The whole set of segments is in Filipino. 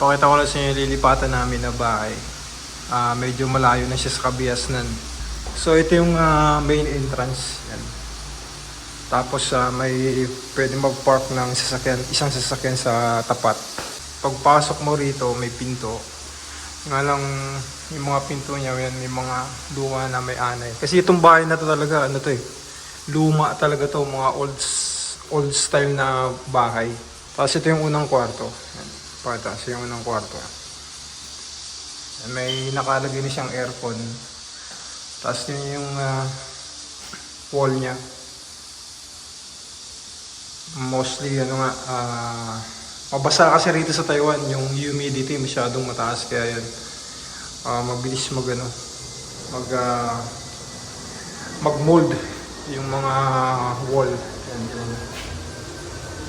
Pakita ko lang sa inyo yung lilipatan namin na bahay. Ah, medyo malayo na siya sa kabiasnan. So ito yung ah, main entrance. Yan. Tapos ah, may pwede mag-park ng sasakyan, isang sasakyan sa tapat. Pagpasok mo rito, may pinto. Nga lang, yung mga pinto niya, yan, may mga luma na may anay. Kasi itong bahay na to talaga, ano to eh, luma talaga to, mga old, old style na bahay. Tapos ito yung unang kwarto. Yan. Ito yung unang kwarto. May nakalagay na siyang aircon. Tapos yun yung ah, wall niya. Mostly ano nga, ah, mabasa kasi rito sa Taiwan, yung humidity masyadong mataas kaya yun. ah, mabilis mag ano, mag ah, mag-mold yung mga wall. Yan, yan.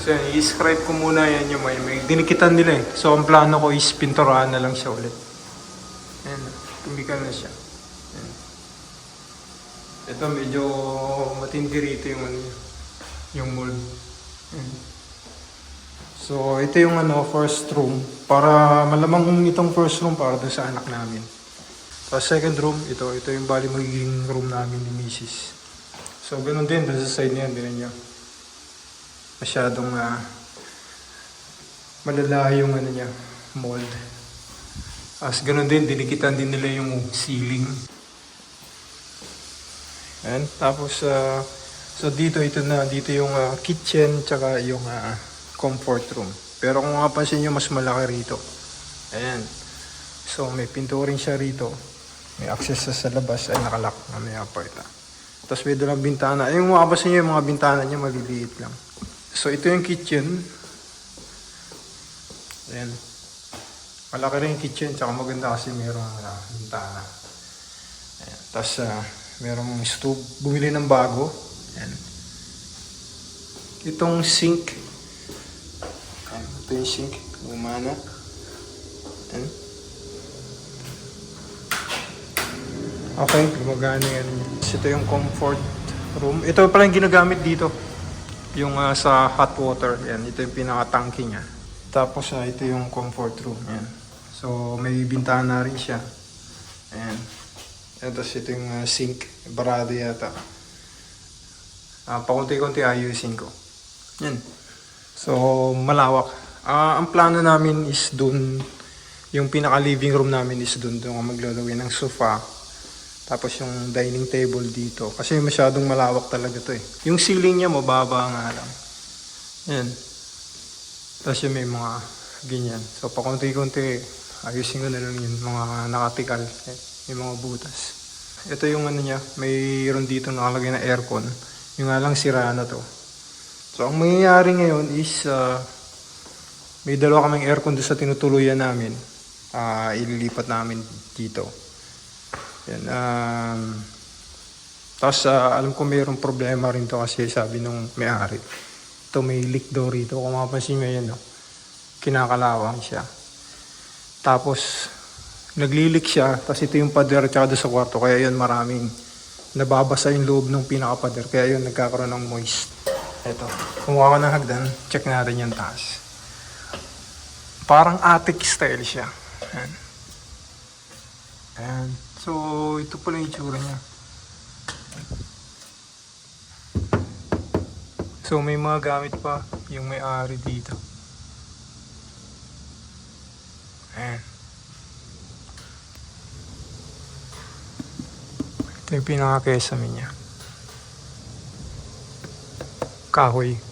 So i-scribe ko muna yan yung may, may dinikitan nila eh. So ang plano ko is pinturahan na lang siya ulit. Ayan, tumikal na siya. Ayan. Ito medyo matindi rito yung ano yung mold. Ayan. So ito yung ano, first room. Para malamang itong first room para doon sa anak namin. Tapos second room, ito, ito yung bali magiging room namin ni Mrs. So ganun din, doon sa side niya, din niya. Masyadong ah, malala yung ano niya, mold. As ganun din, dinikitan din nila yung ceiling. Ayan, tapos ah, so dito ito na, dito yung ah, kitchen tsaka yung ah, comfort room. Pero kung mapapansin nyo, mas malaki rito. Ayan. So may pinto rin siya rito. May access sa, sa labas ay nakalak na may aparta. Tapos may dalang bintana. Ay, yung mapapansin nyo yung mga bintana niya maliliit lang. So ito yung kitchen. Ayan. Malaki rin yung kitchen, tsaka maganda kasi mayroong uh, bintana. Ayan. Tapos ah, merong stove. Bumili ng bago. Ayan. Itong sink. Ayan. Ito yung sink. Gumana. Ayan. Okay, gumagana yan. Ito yung comfort room. Ito pala yung ginagamit dito. Yung ah, sa hot water. Yan, ito yung pinaka-tanky niya. Tapos ah, ito yung comfort room. Yan. So may bintana rin siya. Ayan. Tapos ito yung ah, sink. Barado yata. Ah, pakunti-kunti ayusin ko. Yan. So malawak. Ah, ang plano namin is dun yung pinaka living room namin is dun doon maglalagay ng sofa. Tapos yung dining table dito. Kasi masyadong malawak talaga to eh. Yung ceiling niya mababa nga lang. Yan. Tapos yung may mga ganyan. So pakunti-kunti ayusin ko na lang yung mga nakatikal. Yung mga butas. Ito yung ano niya. Mayroon dito nakalagay na aircon. Yung nga lang sira na to. So ang mangyayari ngayon is ah, may dalawa kaming aircon doon sa tinutuluyan namin. Ah, ililipat namin dito. Yan. Um, tapos ah, alam ko mayroong problema rin to kasi sabi nung may-ari. Ito may leak daw rito. Kung mapapansin mo yan, no? kinakalawang siya. Tapos naglilik siya. Tapos ito yung pader tsaka sa kwarto. Kaya yun maraming nababasa yung loob ng pinaka-pader. Kaya yun nagkakaroon ng moist. Ito. Kumuha ko ng hagdan. Check natin yung taas. Parang attic style siya. Ayan. Ayan. So, ito pala yung itsura niya. So, may mga gamit pa yung may-ari dito. Ayan. Ito yung pinaka-kesame niya. Kahoy. Hmm.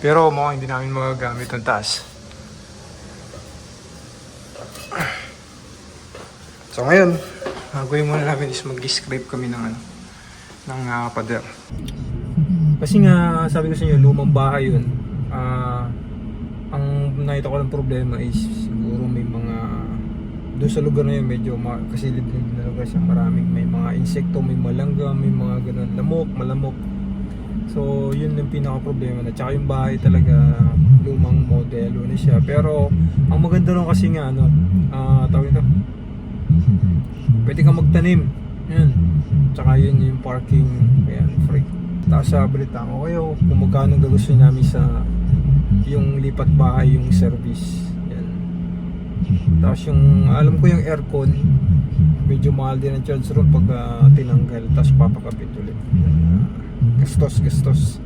Pero mukhang hindi namin magagamit ang taas. So ngayon, gagawin muna namin is mag-scrape kami ng ano, ng uh, pader. Kasi nga, sabi ko sa inyo, lumang bahay yun. Ah, ang nakita ko ng problema is siguro may mga doon sa lugar na yun medyo ma- kasi din na lugar siya maraming may mga insekto, may malangga, may mga ganun, lamok, malamok. So, yun yung pinaka problema na. Tsaka yung bahay talaga lumang modelo na siya. Pero, ang maganda rin kasi nga, ano, ah tawag ito, pwede kang magtanim. Yan. Tsaka yun yung parking, ayan, free. Tapos sa balita ko kayo kung magkano gagusto namin sa yung lipat bahay, yung service. Yan. Tapos yung, alam ko yung aircon, medyo mahal din ang charge ron pag ah, tinanggal, tapos papakabit ulit. Yan, ah, gastos, gastos.